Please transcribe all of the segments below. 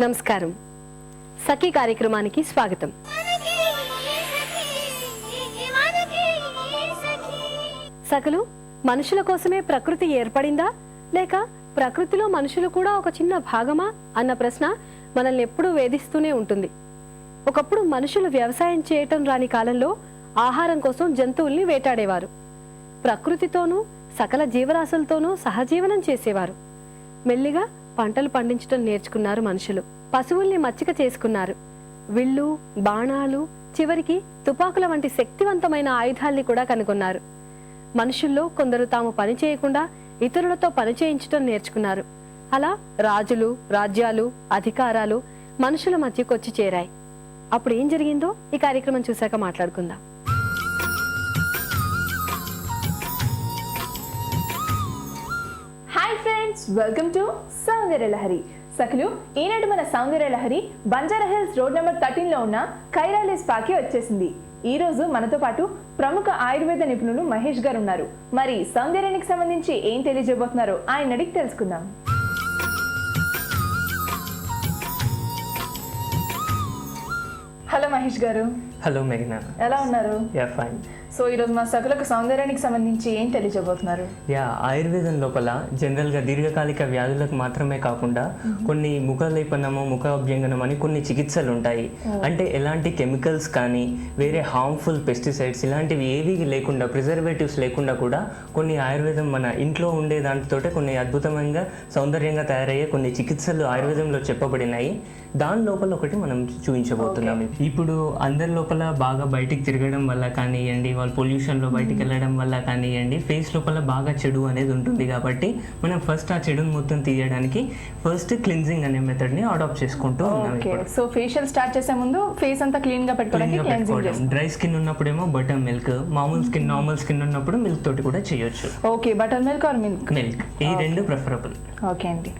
నమస్కారం. సఖీ కార్యక్రమానికి స్వాగతం. సకలు మనుషుల కోసమే ప్రకృతి ఏర్పడిందా? లేక ప్రకృతిలో మనుషులు కూడా ఒక చిన్న భాగమా? అన్న ప్రశ్న మనల్ని ఎప్పుడూ వేధిస్తూనే ఉంటుంది. ఒకప్పుడు మనుషులు వ్యవసాయం చేయటం రాని కాలంలో ఆహారం కోసం జంతువుల్ని వేటాడేవారు. ప్రకృతితోనూ సకల జీవరాశులతోనూ సహజీవనం చేసేవారు. మెల్లిగా పంటలు పండించడం నేర్చుకున్నారు మనుషులు. పశువుల్ని మచ్చిక చేసుకున్నారు. విల్లు బాణాలు చివరికి తుపాకుల వంటి శక్తివంతమైన ఆయుధాల్ని కూడా కనుగొన్నారు. మనుషుల్లో కొందరు తాము పని చేయకుండా ఇతరులతో పనిచేయించడం నేర్చుకున్నారు. అలా రాజులు రాజ్యాలు అధికారాలు మనుషుల మధ్యకొచ్చి చేరాయి. అప్పుడు ఏం జరిగిందో ఈ కార్యక్రమం చూశాక మాట్లాడుకుందాం. వెల్కమ్ టు సౌందర్య లహరి సఖులు ఈనాడు మన Soundarya Lahari Banjara Hills road number థర్టీన్లో ఉన్న కైరాలి స్పాకి వచ్చేసింది. ఈ రోజు మనతో పాటు ప్రముఖ ఆయుర్వేద నిపుణులు మహేష్ గారు ఉన్నారు. మరి సౌందర్యానికి సంబంధించి ఏం తెలియజేయబోతున్నారో ఆయన అడిగి తెలుసుకుందాం. హలో మహేష్ గారు. హలో మెఘనా ఎలా ఉన్నారు? యా ఫైన్ సో ఈరోజు మా సఖులకు సౌందర్యానికి సంబంధించి ఏం తెలియజేయబోతున్నారు? యా ఆయుర్వేదం లోపల జనరల్గా దీర్ఘకాలిక వ్యాధులకు మాత్రమే కాకుండా కొన్ని ముఖ లేపనము ముఖ అభ్యంగనం అని కొన్ని చికిత్సలు ఉంటాయి అంటే ఎలాంటి కెమికల్స్ కానీ వేరే హార్మ్ఫుల్ పెస్టిసైడ్స్ ఇలాంటివి ఏవి లేకుండా ప్రిజర్వేటివ్స్ లేకుండా కూడా కొన్ని ఆయుర్వేదం మన ఇంట్లో ఉండే దాంతోటే కొన్ని అద్భుతమైన సౌందర్యంగా తయారయ్యే కొన్ని చికిత్సలు ఆయుర్వేదంలో చెప్పబడినాయి. దాని లోపల ఒకటి మనం చూపించబోతున్నాం. ఇప్పుడు అందరి లోపల బాగా బయటికి తిరగడం వల్ల కానివ్వండి వాళ్ళు పొల్యూషన్లో బయటికి వెళ్ళడం వల్ల కానివ్వండి ఫేస్ లోపల బాగా చెడు అనేది ఉంటుంది కాబట్టి మనం ఫస్ట్ ఆ చెడుని మొత్తం తీయడానికి ఫస్ట్ క్లిన్జింగ్ అనే మెథడ్ని అడాప్ట్ చేసుకుంటూ ఉన్నాం సో ఫేషియల్ స్టార్ట్ చేసే ముందు ఫేస్ అంతా క్లీన్గా పెట్టుకోవడం. డ్రై స్కిన్ ఉన్నప్పుడేమో బటర్ మిల్క్ మామూలు స్కిన్ నార్మల్ స్కిన్ ఉన్నప్పుడు మిల్క్ తోటి కూడా చేయొచ్చు. Okay. Butter milk or milk milk ఈ రెండు ప్రిఫరబుల్ ఓకే అండి.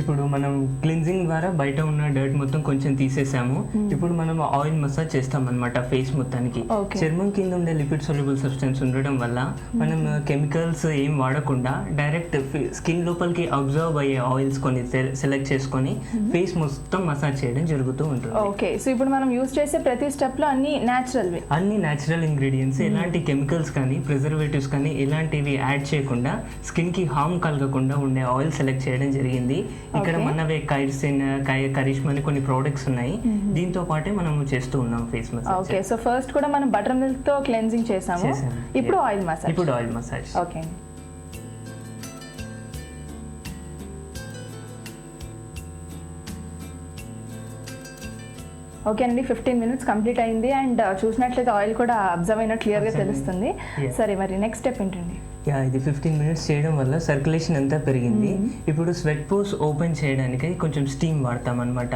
ఇప్పుడు మనం క్లిన్జింగ్ ద్వారా బయట ఉన్న డర్ట్ మొత్తం కొంచెం తీసేసాము. ఇప్పుడు మనం ఆయిల్ మసాజ్ చేస్తాం అనమాట ఫేస్ మొత్తానికి. చర్మం కింద ఉండే లిపిడ్ సొల్యూబుల్ సబ్స్టెన్స్ ఉండడం వల్ల మనం కెమికల్స్ ఏం వాడకుండా డైరెక్ట్ స్కిన్ లోపలికి అబ్జర్వ్ అయ్యే ఆయిల్స్ కొన్ని సెలెక్ట్ చేసుకొని ఫేస్ మొత్తం మసాజ్ చేయడం జరుగుతూ ఉంటుంది. ఓకే సో ఇప్పుడు మనం యూస్ చేసే ప్రతి స్టెప్లో అన్ని వి. అన్ని న్యాచురల్ ఇంగ్రీడియంట్స్ ఎలాంటి కెమికల్స్ కానీ ప్రిజర్వేటివ్స్ కానీ ఇలాంటివి యాడ్ చేయకుండా స్కిన్కి హార్మ్ కలగకుండా ఉండే ఆయిల్ సెలెక్ట్ చేయడం జరిగింది. ఇక్కడ. మనవే కైర్సిన్ కరిష్మా అని కొన్ని ప్రోడక్ట్స్ ఉన్నాయి. దీంతో పాటే మనము చేస్తూ ఉన్నాం face massage okay so first కూడా మనం బటర్ మిల్క్తో క్లెన్జింగ్ చేసాము. ఇప్పుడు. ఆయిల్ మసాజ్ ఇప్పుడు ఆయిల్ మసాజ్ ఓకే ఓకే అండి ఫిఫ్టీన్ మినిట్స్ కంప్లీట్ అయింది. అండ్ చూసినట్లయితే ఆయిల్ కూడా అబ్జర్వ్ అయినట్టు క్లియర్గా Observe తెలుస్తుంది. సరే మరి నెక్స్ట్ స్టెప్ ఏంటండి? యా ఇది ఫిఫ్టీన్ మినిట్స్ చేయడం వల్ల సర్క్యులేషన్ అంతా పెరిగింది. ఇప్పుడు స్వెట్ పోస్ ఓపెన్ చేయడానికి కొంచెం స్టీమ్ వాడతాం అనమాట.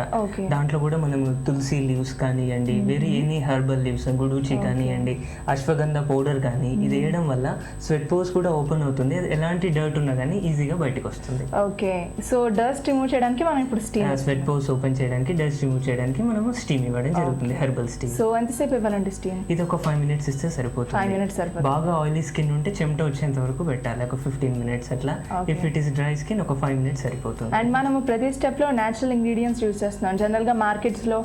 దాంట్లో కూడా మనం తులసి లీవ్స్ కానివ్వండి వేరే ఎనీ హెర్బల్ లీవ్స్ గుడుచి కానివ్వండి అశ్వగంధ పౌడర్ కానీ ఇది వేయడం వల్ల స్వెట్ పోస్ కూడా ఓపెన్ అవుతుంది. ఎలాంటి డర్ట్ ఉన్నా కానీ ఈజీగా బయటకు వస్తుంది ఓకే. సో డస్ట్ రిమూవ్ చేయడానికి మనం ఇప్పుడు స్టీమ్ స్వెట్ పోస్ ఓపెన్ చేయడానికి డస్ట్ రిమూవ్ చేయడానికి మనము స్టీమ్ ఇవ్వడం జరుగుతుంది హెర్బల్ స్టీమ్ సో ఎంతసేపు ఇవ్వాలండి స్టీమ్ ఇది ఒక ఫైవ్ మినిట్స్ ఇస్తే ఫైవ్ సరిపోతుంది మినిట్స్ సరిపోతుంది. బాగా ఆయిలీ స్కిన్ ఉంటే చెమట వచ్చేంత వరకు పెట్టాలి. ఒక ఫిఫ్టీన్ మినిట్స్ అట్లా. If it is dry skin ఒక ఫైవ్ మినిట్స్ సరిపోతుంది. అండ్ మనము ప్రతి స్టెప్లో నేచురల్ ఇంగ్రీడియంట్స్ యూస్ చేస్తున్నాం. జనరల్గా మార్కెట్స్లో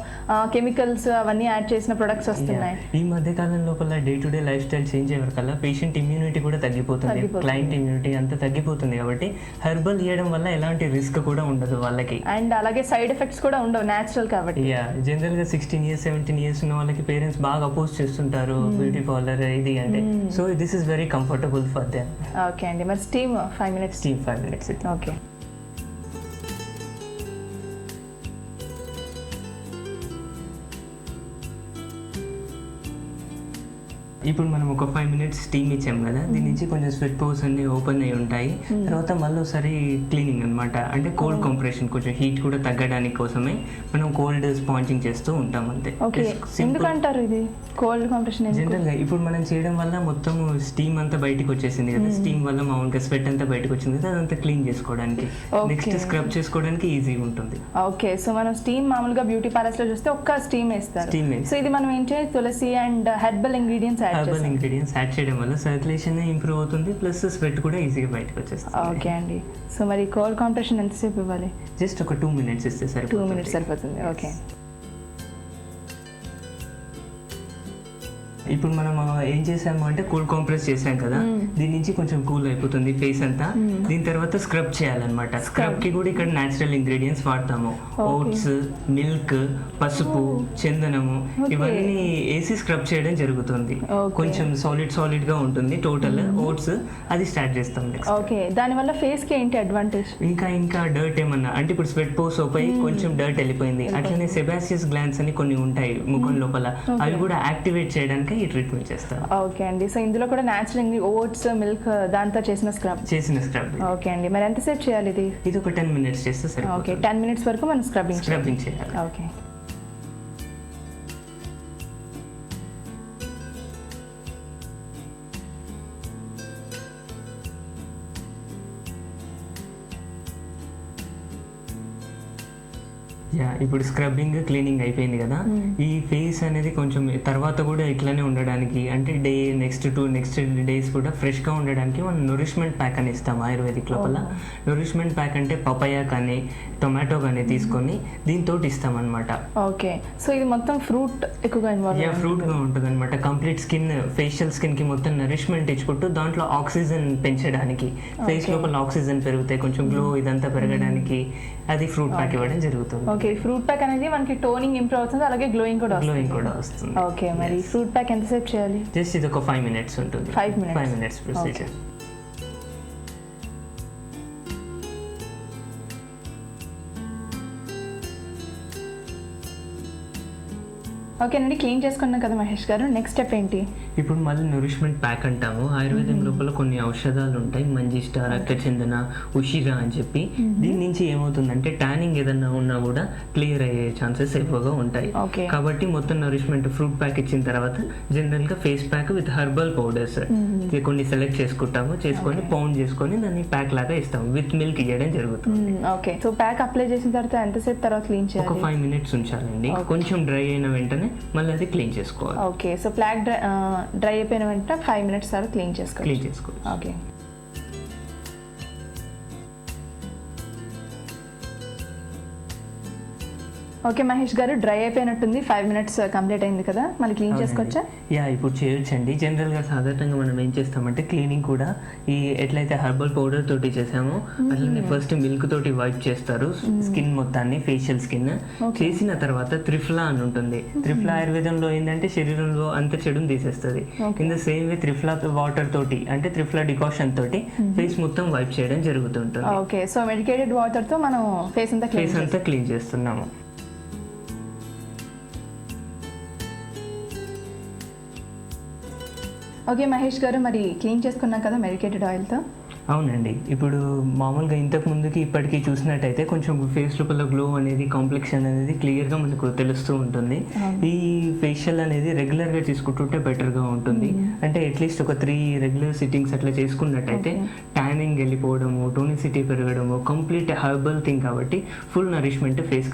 కెమికల్స్ అవన్నీ యాడ్ చేసిన ప్రొడక్ట్స్ వస్తున్నాయి. ఈ మధ్య కాలం లోపల day to day lifestyle change అయ్యే వరకల్లా పేషెంట్ ఇమ్యూనిటీ కూడా తగ్గిపోతుంది. క్లయింట్ ఇమ్యూనిటీ అంతా తగ్గిపోతుంది కాబట్టి హెర్బల్ ఇవ్వడం వల్ల ఎలాంటి రిస్క్ కూడా ఉండదు వాళ్ళకి. అండ్ అలాగే సైడ్ ఎఫెక్ట్స్ కూడా ఉండవు నేచురల్ కాబట్టి. యా జనరల్గా సిక్స్టీన్ ఇయర్స్ సెవెంటీన్ ఇయర్స్ ఉన్న వాళ్ళకి పేరెంట్స్ బాగా అపోజ్ చేస్తుంటారు. Hmm. బ్యూటీ పార్లర్ ఇది అంటే. So this is very comfortable for them okay అండి. మరి steam five minutes. Steam five minutes okay. ఇప్పుడు మనం ఒక ఫైవ్ మినిట్స్ స్టీమ్ ఇచ్చాం కదా దీని నుంచి కొంచెం స్వెట్ పోర్స్ అన్ని ఓపెన్ అయి ఉంటాయి. తర్వాత మళ్ళీ ఒకసారి క్లీనింగ్ అన్నమాట. అంటే కోల్డ్ కంప్రెషన్ కొంచెం హీట్ కూడా తగ్గడానికి కోసమే మనం కోల్డ్ స్పాంజింగ్ చేస్తూ ఉంటాం అంతే. ఓకే. ఎందుకు అంటారు ఇది? కోల్డ్ కాంప్రెషన్ జనరల్గా ఇప్పుడు మనం చేయడం వల్ల మొత్తం స్టీమ్ అంతా బయటకు వచ్చేసింది కదా. స్టీమ్ వల్ల మామూలుగా స్వెట్ అంతా బయటకు వచ్చింది కదా అదంతా క్లీన్ చేసుకోవడానికి. నెక్స్ట్ స్క్రబ్ చేసుకోవడానికి ఈజీగా ఉంటుంది. ఓకే. సో మనం స్టీమ్ మామూలుగా బ్యూటీ పార్లర్స్లో చూస్తే ఒక్క స్టీమ్ వేస్తారు. సో ఇది మనం ఏం చేయాలి? తులసి and herbal ingredients herbal ingredients add చేయడం వల్ల సర్క్యులేషన్ ఇంప్రూవ్ అవుతుంది ప్లస్ స్వెట్ కూడా ఈజీగా బయటకు వచ్చేస్తుంది. ఓకే అండి. సో మరి కోల్డ్ కాంప్రెషన్ ఎంతసేపు ఇవ్వాలి? జస్ట్ ఒక టూ మినిట్స్ ఇస్తే టూ సరిపోతుంది. మినిట్స్ సరిపోతుంది. ఓకే ఇప్పుడు మనం ఏం చేసాము అంటే కూల్ కాంప్రెస్ చేసాం కదా. దీని నుంచి కొంచెం కూల్ అయిపోతుంది ఫేస్ అంతా. దీని తర్వాత స్క్రబ్ చేయాలన్నమాట. స్క్రబ్. కి కూడా ఇక్కడ నేచురల్ ఇంగ్రీడియంట్స్ వాడతాము. ఓట్స్ మిల్క్ పసుపు చందనము ఇవన్నీ వేసి స్క్రబ్ చేయడం జరుగుతుంది. కొంచెం సాలిడ్ సాలిడ్గా ఉంటుంది టోటల్ ఓట్స్ అది స్టార్ట్ చేస్తాం ఓకే. దానివల్ల ఫేస్కి ఏంటి అడ్వాంటేజ్ ఇంకా ఇంకా డర్ట్ ఏమన్నా? అంటే ఇప్పుడు స్వెట్ పోస్ పోయి కొంచెం డర్ట్ వెళ్ళిపోయింది. అట్లనే సెబాసియస్ గ్లాండ్స్ అని కొన్ని ఉంటాయి ముఖం లోపల. అవి కూడా యాక్టివేట్ చేయడానికి ఈ ట్రీట్మెంట్ చేస్తారు ఓకే అండి. సో ఇందులో కూడా న్యాచురల్ ఓట్స్ మిల్క్ దాంతో చేసిన స్క్రబ్ చేసిన స్క్రబ్ ఓకే అండి. మరి ఎంతసేపు చేయాలి ఇది? ఇది ఒక టెన్ మినిట్స్ చేస్తే ఓకే. సరిపోతుంది. టెన్ మినిట్స్ వరకు మనం స్క్రబ్బింగ్ స్క్రబ్బింగ్ చేయాలి. ఓకే. యా ఇప్పుడు స్క్రబ్బింగ్ క్లీనింగ్ అయిపోయింది కదా. ఈ ఫేస్ అనేది కొంచెం తర్వాత కూడా ఇట్లానే ఉండడానికి అంటే day next two next days కూడా ఫ్రెష్గా ఉండడానికి మనం నొరిష్మెంట్ ప్యాక్ అని ఇస్తాం ఆయుర్వేదిక్ లోపల. నొరిష్మెంట్ ప్యాక్ అంటే పపాయ కానీ టొమాటో కానీ తీసుకొని దీంతో ఇస్తాం అనమాట ఓకే. సో ఇది మొత్తం ఫ్రూట్ ఎక్కువగా యా ఫ్రూట్గా ఉంటుంది అనమాట కంప్లీట్ స్కిన్ ఫేషియల్ స్కిన్కి మొత్తం నరిష్మెంట్ ఇచ్చుకుంటూ దాంట్లో ఆక్సిజన్ పెంచడానికి. ఫేస్ లోపల ఆక్సిజన్ పెరుగుతాయి కొంచెం గ్లో ఇదంతా పెరగడానికి అది ఫ్రూట్ ప్యాక్ ఇవ్వడం జరుగుతుంది. ఓకే ఫ్రూట్ ప్యాక్ అనేది మనకి టోనింగ్ ఇంప్రూవ్ అవుతుంది అలాగే గ్లోయింగ్ కూడా వస్తుంది. గ్లోయింగ్ కూడా వస్తుంది. ఓకే మరి ఫ్రూట్ ప్యాక్ ఎంతసేపు చేయాలి? జస్ట్ ఇది ఒక ఫైవ్ మినిట్స్ ఉంటుంది. Five minutes. Five minutes procedure ఓకేనండి క్లీన్ చేసుకున్నాం కదా మహేష్ గారు. నెక్స్ట్ స్టెప్ ఏంటి? ఇప్పుడు మళ్ళీ నరిష్మెంట్ ప్యాక్ అంటాము. ఆయుర్వేదం లోపల కొన్ని ఔషధాలు ఉంటాయి. మంజిష్ట రక్తచందన ఉషిరా అని చెప్పి. దీని నుంచి ఏమవుతుందంటే ట్యానింగ్ ఏదన్నా ఉన్నా కూడా క్లియర్ అయ్యే ఛాన్సెస్ ఎక్కువగా ఉంటాయి. ఓకే. కాబట్టి మొత్తం నరిష్మెంట్ ఫ్రూట్ ప్యాక్ ఇచ్చిన తర్వాత జనరల్గా face pack with herbal powders కొన్ని సెలెక్ట్ చేసుకుంటాము. చేసుకొని పౌండ్ చేసుకొని దాన్ని ప్యాక్ లాగా ఇస్తాము. విత్ మిల్క్ ఇవ్వడం జరుగుతుంది. ఓకే. సో ప్యాక్ అప్లై చేసిన తర్వాత ఎంతసేపు తర్వాత క్లీన్ ఒక చేయాలి? ఫైవ్ మినిట్స్ ఉంచాలండి. కొంచెం డ్రై అయిన వెంటనే మళ్ళీ అది క్లీన్ చేసుకోవాలి. Okay so pack dry dry అయిపోయిన వెంటనే ఫైవ్ మినిట్స్ తర్వాత క్లీన్ చేసుకోవాలి క్లీన్ చేసుకోవాలి ఓకే. ఓకే మహేష్ గారు డ్రై అయిపోయినట్టుంది. ఫైవ్ మినిట్స్ కంప్లీట్ అయింది కదా. మళ్ళీ క్లీన్ చేసుకోవచ్చా? యా ఇప్పుడు చేయొచ్చండి. జనరల్గా సాధారణంగా మనం ఏం చేస్తామంటే క్లీనింగ్ కూడా ఈ ఎట్లయితే హర్బల్ పౌడర్ తోటి చేసామో అట్లనే ఫస్ట్ మిల్క్ తోటి వైప్ చేస్తారు. స్కిన్ మొత్తాన్ని ఫేషియల్ స్కిన్. చేసిన తర్వాత త్రిఫ్లా అని ఉంటుంది. త్రిఫ్లా ఆయుర్వేదంలో ఏంటంటే శరీరంలో అంత చెడుని తీసేస్తుంది. In the same way triphala water తోటి అంటే త్రిఫ్లా డికాషన్ తోటి ఫేస్ మొత్తం వైప్ చేయడం జరుగుతుంటుంది. ఓకే. సో మెడికేటెడ్ వాటర్తో మనం ఫేస్ అంతా ఫేస్ అంతా క్లీన్ చేస్తున్నాము. ఓకే మహేష్ గారు మరి క్లీన్ చేసుకున్నాం కదా మెడికేటెడ్ ఆయిల్తో అవునండి. ఇప్పుడు మామూలుగా ఇంతకు ముందుకి ఇప్పటికీ చూసినట్టయితే కొంచెం ఫేస్ లోపల గ్లో అనేది కాంప్లెక్షన్ అనేది క్లియర్గా మనకు తెలుస్తూ ఉంటుంది. ఈ ఫేషియల్ అనేది రెగ్యులర్గా తీసుకుంటుంటే బెటర్గా ఉంటుంది. అంటే అట్లీస్ట్ ఒక త్రీ రెగ్యులర్ సిట్టింగ్స్ అట్లా చేసుకున్నట్టయితే ట్యానింగ్ వెళ్ళిపోవడము టోనిసిటీ పెరగడము కంప్లీట్ హర్బల్ థింగ్ కాబట్టి ఫుల్ నరిష్మెంట్ ఫేస్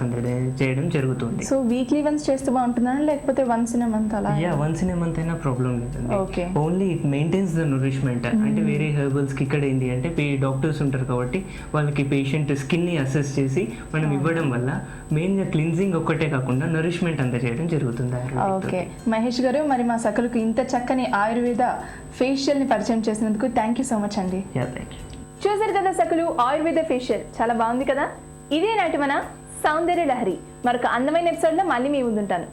చేయడం జరుగుతుంది. సో వీక్లీ వన్స్ చేస్తే బాగుంటుందా? లేకపోతే వన్స్ ఇన్ మంత్ అలా? యా వన్స్ ఇన్ మంత్ అయినా ప్రాబ్లం లేదండి. Okay. Only it maintains the nourishment అంటే వేరే హెర్బల్స్కి ఇక్కడ ఏంటి అంటే డాక్టర్స్ ఉంటారు కాబట్టి వాళ్ళకి పేషెంట్ స్కిన్ని అసెస్ చేసి మనం ఇవ్వడం వల్ల మెయిన్గా క్లిన్జింగ్ ఒక్కటే కాకుండా నరిష్మెంట్ అంతా చేయడం జరుగుతుంది ఓకే. మహేష్ గారు మరి మా సకలకు ఇంత చక్కని ఆయుర్వేద ఫేషియల్ని పరిచయం చేసినందుకు థ్యాంక్ యూ సో మచ్ అండి. చూసారు కదా సకలు ఆయుర్వేద ఫేషియల్. చాలా బాగుంది కదా? ఇదే నాటి మన సౌందర్య లహరి. మరొక అందమైన ఎపిసోడ్లో మళ్ళీ మీ ముందుంటాను.